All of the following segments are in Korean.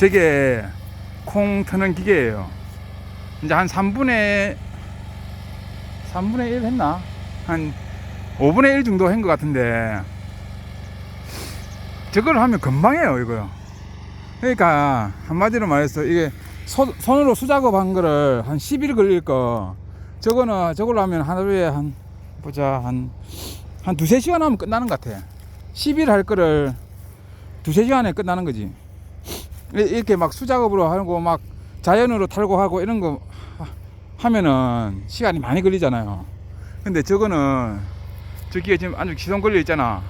저게 콩 트는 기계예요. 이제 한 3분의 3분의 1 했나? 한 5분의 1 정도 한 것 같은데 저걸 하면 금방 해요 이거요. 그러니까 한마디로 말해서 이게 손, 손으로 수작업 한 거를 한 10일 걸릴 거 저거는 저걸로 하면 하루에 한 보자 한 한 두세 시간 하면 끝나는 것 같아 10일 할 거를 두세 시간에 끝나는 거지 이- 이렇게 막 수작업으로 하고 막 자연으로 탈고 하고 이런 거 하- 하면은 시간이 많이 걸리잖아요. 근데 저거는 저기에 지금 아주 시동 걸려 있잖아.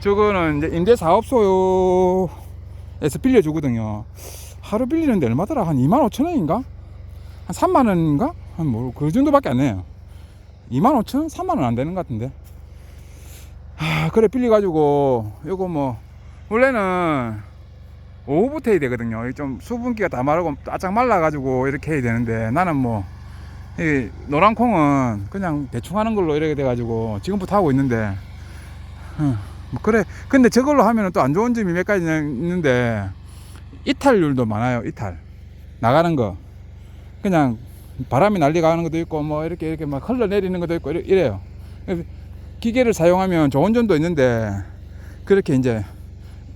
저거는 이제 임대사업소에서 빌려주거든요. 하루 빌리는데 얼마더라? 한 2만 5천 원인가? 한 3만 원인가? 한 뭐 그 정도밖에 안 해요. 2만 5천? 원 3만 원 안 되는 것 같은데. 아 그래 빌려가지고 요거 뭐 원래는 오후부터 해야 되거든요. 이좀 수분기가 다 마르고 바짝 말라가지고 이렇게 해야 되는데 나는 뭐 이 노란 콩은 그냥 대충 하는 걸로 이렇게 돼가지고 지금부터 하고 있는데 어, 뭐 그래. 근데 저걸로 하면은 또안 좋은 점이 몇 가지 있는데 이탈률도 많아요 이탈. 나가는 거. 그냥 바람이 날리가는 것도 있고 뭐 이렇게 이렇게 막 흘러내리는 것도 있고 이래- 이래요. 기계를 사용하면 좋은 점도 있는데 그렇게 이제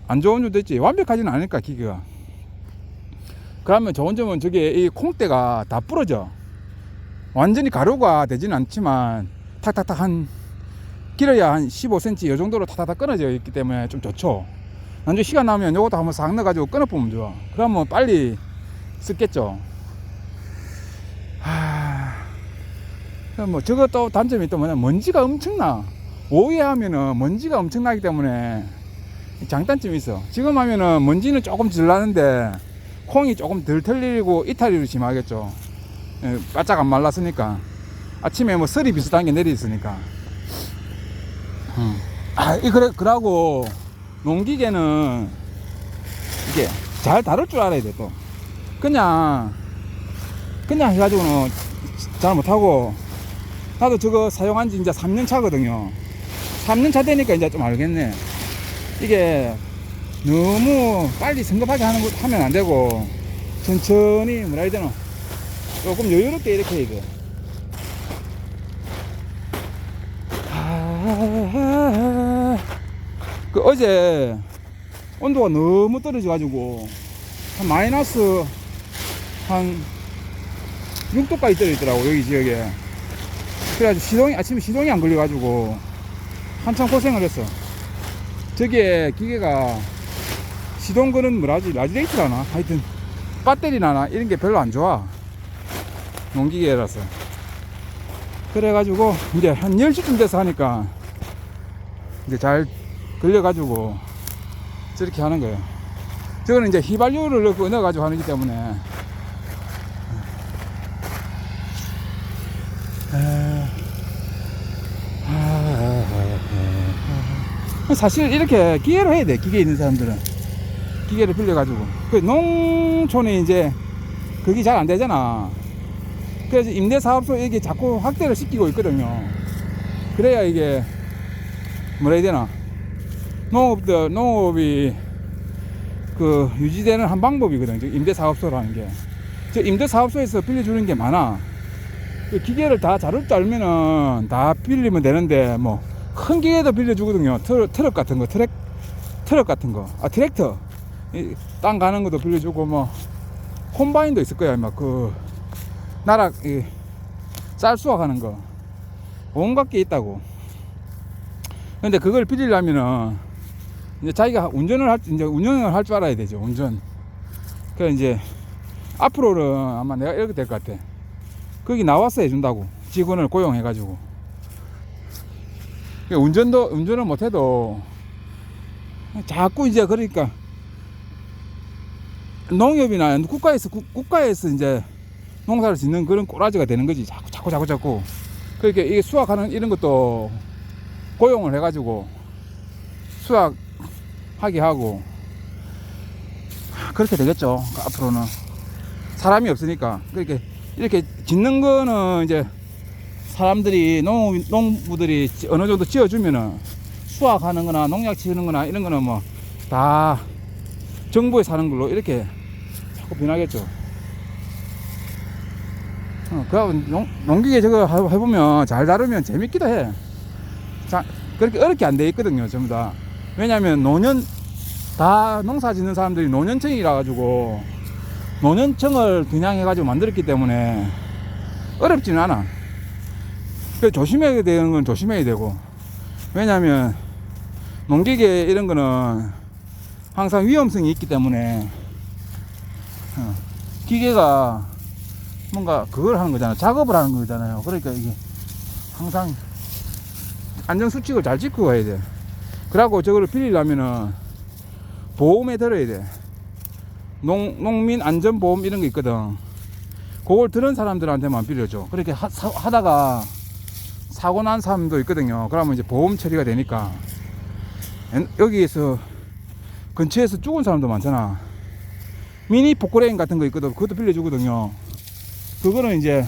안 좋은 점도 있지. 완벽하지는 않으니까 기계가. 그러면 좋은 점은 저게 이 콩대가 다 부러져. 완전히 가루가 되지는 않지만 탁탁탁 한 길어야 한 15cm 이 정도로 탁탁탁 끊어져 있기 때문에 좀 좋죠. 나중에 시간 나면 요것도 한번 싹 넣어가지고 끊어보면 좋아. 그러면 빨리 쓰겠죠. 하... 뭐또 단점이 또 뭐냐. 먼지가 엄청나. 오후에 하면은 먼지가 엄청나기 때문에 장단점이 있어. 지금 하면은 먼지는 조금 덜 나는데 콩이 조금 덜 털리고 이탈이 심하겠죠. 예, 바짝 안 말랐으니까. 아침에 뭐 설이 비슷한 게 내리 있으니까. 음. 아, 이 그래 그러고 농기계는 이게 잘 다룰 줄 알아야 돼 또. 그냥 그냥 해가지고는 잘 못하고 나도 저거 사용한 지 이제 3년 차거든요. 3년 차 되니까 이제 좀 알겠네 이게 너무 빨리 성급하게 하는 거 하면 안 되고 천천히 뭐라 해야 되나 조금 여유롭게 이렇게 돼. 아, 그 어제 온도가 너무 떨어져 가지고 한 마이너스 한 6도까지 떨어졌더라고 여기 지역에. 그래가지고 시동이 아침에 시동이 안 걸려 가지고 한참 고생을 했어 저기에 기계가 시동 거는 뭐라지? 라지레이트라나 하여튼 배터리나 이런 게 별로 안 좋아. 농기계라서. 그래가지고 이제 한 10시쯤 돼서 하니까 이제 잘 걸려가지고 저렇게 하는 거예요. 저거는 이제 휘발유를 넣고 넣어가지고 하기 때문에 사실 이렇게 기계로 해야 돼 기계 있는 사람들은. 기계를 빌려가지고. 그 농촌에 이제 그게 잘 안 되잖아. 그래서 임대사업소 이게 자꾸 확대를 시키고 있거든요. 그래야 이게 뭐라 해야 되나? 농업도 농업이 그 유지되는 한 방법이거든요 저 임대사업소라는 게 저 임대사업소에서 빌려주는 게 많아. 그 기계를 다 자를 줄 알면은 다 빌리면 되는데 뭐 큰 기계도 빌려주거든요. 트럭, 트럭 같은 거 트랙 트럭 같은 거 아 트랙터. 이, 땅 가는 것도 빌려주고 뭐 콤바인도 있을 거야 막 그 나락 이, 쌀 수확하는 거. 온갖 게 있다고. 근데 그걸 빌리려면은 이제 자기가 운전을 할 이제 운전을 할 줄 알아야 되죠 운전. 그래 이제 앞으로는 아마 내가 이렇게 될 것 같아. 거기 나와서 해준다고. 직원을 고용해가지고 운전도 운전을 못해도 자꾸 이제 그러니까 농협이나 국가에서 국, 국가에서 이제 농사를 짓는 그런 꼬라지가 되는 거지. 자꾸 자꾸 자꾸 자꾸. 그러니까 이게 수확하는 이런 것도 고용을 해가지고 수확하게 하고 그렇게 되겠죠. 앞으로는 사람이 없으니까. 그렇게 이렇게 짓는 거는 이제 사람들이 농 농부들이 지- 어느 정도 지어주면은 수확하는 거나 농약 치는 거나 이런 거는 뭐 다 정부에 사는 걸로 이렇게 자꾸 변하겠죠. 어, 그 농, 농기계 저거 해- 해보면 잘 다루면 재밌기도 해. 자, 그렇게 어렵게 안 돼 있거든요, 전부 다. 왜냐면 노년, 다 농사 짓는 사람들이 노년층이라 가지고 노년층을 겨냥해가지고 만들었기 때문에 어렵지는 않아. 그 조심해야 되는 건 조심해야 되고. 왜냐면 농기계 이런 거는 항상 위험성이 있기 때문에 어, 기계가 뭔가 그걸 하는 거잖아. 작업을 하는 거잖아요. 그러니까 이게 항상 안전 수칙을 잘 지키고 가야 돼. 그러고 저거를 빌리려면은 보험에 들어야 돼. 농, 농민 안전보험 이런 거 있거든. 그걸 들은 사람들한테만 빌려줘. 그렇게 하, 사- 하다가 사고 난 사람도 있거든요. 그러면 이제 보험 처리가 되니까. 엔- 여기에서 근처에서 죽은 사람도 많잖아. 미니 포크레인 같은 거 있거든. 그것도 빌려주거든요. 그거는 이제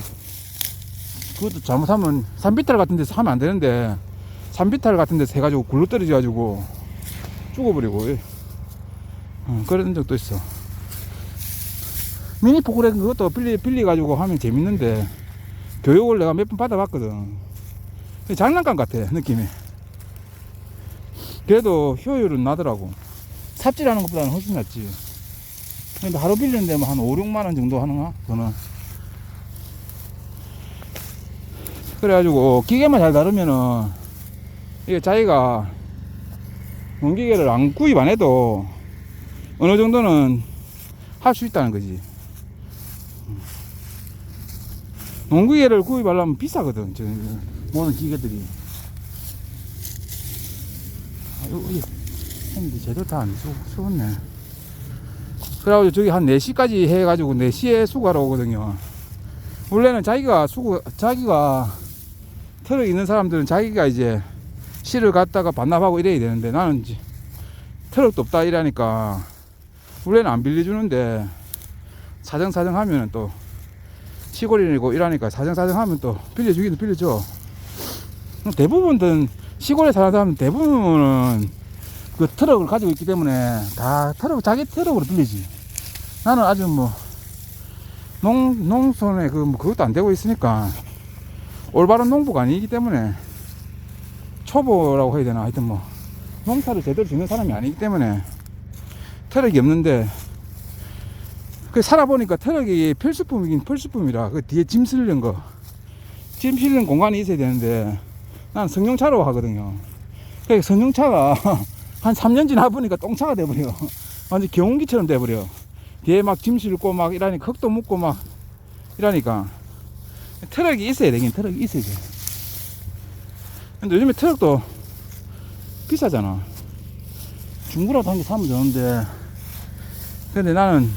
그것도 잘못하면 산비탈 같은 데서 하면 안 되는데 산비탈 같은 데서 해가지고 굴러 떨어져 가지고 죽어버리고 예. 어, 그런 적도 있어 미니 포크레인 그것도 빌리 빌리 가지고 하면 재밌는데 교육을 내가 몇 번 받아봤거든 장난감 같아 느낌이 그래도 효율은 나더라고 삽질하는 것보다는 훨씬 낫지 근데 하루 빌리는데 뭐한 5, 6만 원 정도 하는가 그거는 그래가지고 기계만 잘 다루면은 이게 자기가 농기계를 안 구입 안 해도 어느 정도는 할 수 있다는 거지. 음. 농기계를 구입하려면 비싸거든. 저 모든 기계들이. 아, 여기 했는데 제대로 다안 쓰웠네. 그래가지고 저기 한 4시까지 해가지고 4시에 수고하러 오거든요. 원래는 자기가 수고, 자기가 트럭 있는 사람들은 자기가 이제 실을 갖다가 반납하고 이래야 되는데 나는 이제 트럭도 없다 이러니까 원래는 안 빌려주는데 사정사정 하면은 또 시골이고 이러니까 사정사정 하면 또 빌려주기도 빌려줘 대부분은 시골에 사는 사람은 대부분은 그 트럭을 가지고 있기 때문에 다 트럭 자기 트럭으로 빌리지. 나는 아직 뭐 농, 농촌에 그, 뭐, 그것도 안 되고 있으니까, 올바른 농부가 아니기 때문에, 초보라고 해야 되나, 하여튼 뭐, 농사를 제대로 짓는 사람이 아니기 때문에, 트럭이 없는데, 그 살아보니까 트럭이 필수품이긴 필수품이라, 그 뒤에 짐 실는 거, 짐 실는 공간이 있어야 되는데, 난 승용차로 하거든요. 그 승용차가 한 3년 지나 보니까 똥차가 돼버려. 완전 경운기처럼 돼버려. 뒤에 막짐 실고 막 이러니까 흙도 묻고 막 이러니까 트럭이 있어야 되긴 트럭이 있어야 돼. 근데 요즘에 트럭도 비싸잖아. 중고라도 한 개 사면 되는데 근데 나는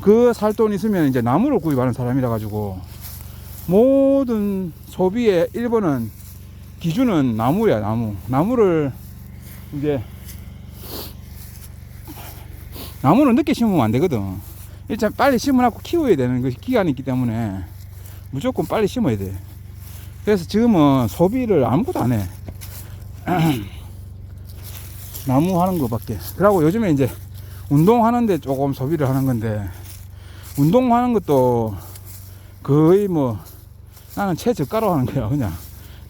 그 살 돈 있으면 이제 나무를 구입하는 사람이라 가지고 모든 소비의 1번은 기준은 나무야 나무 나무를 이제 나무는 늦게 심으면 안 되거든. 일단 빨리 심어놓고 키워야 되는 것이 기간이 있기 때문에 무조건 빨리 심어야 돼. 그래서 지금은 소비를 아무것도 안 해. 나무 하는 거밖에. 그러고 요즘에 이제 운동하는데 조금 소비를 하는 건데 운동하는 것도 거의 뭐 나는 최저가로 하는 거야 그냥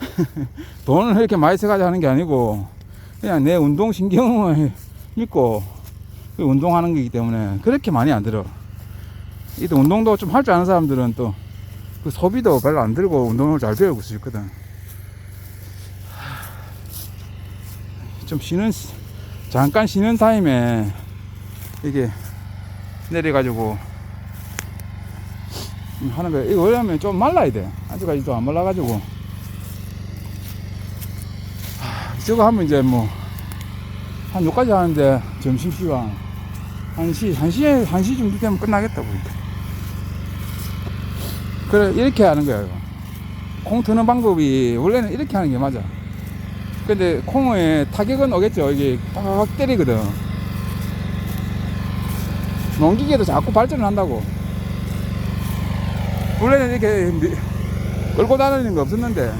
돈을 이렇게 많이 써가지고 하는 게 아니고 그냥 내 운동 신경을 믿고 그 운동하는 거기 때문에 그렇게 많이 안 들어. 이또 운동도 좀 할 줄 아는 사람들은 또 그 소비도 별로 안 들고 운동을 잘 배우고 수 있거든. 좀 쉬는 시- 잠깐 쉬는 타임에 이게 내려가지고 하는 거야. 이거 왜냐면 좀 말라야 돼. 아직까지 좀 안 말라가지고. 하, 저거 하면 이제 뭐한 여기까지 하는데 점심시간 1시, 1시에, 1시 정도 되면 끝나겠다, 보니까. 그래, 이렇게 하는 거야, 이거. 콩 트는 방법이, 원래는 이렇게 하는 게 맞아. 근데 콩에 타격은 오겠죠. 이게 팍 때리거든. 농기계도 자꾸 발전을 한다고. 원래는 이렇게 끌고 다니는 거 없었는데,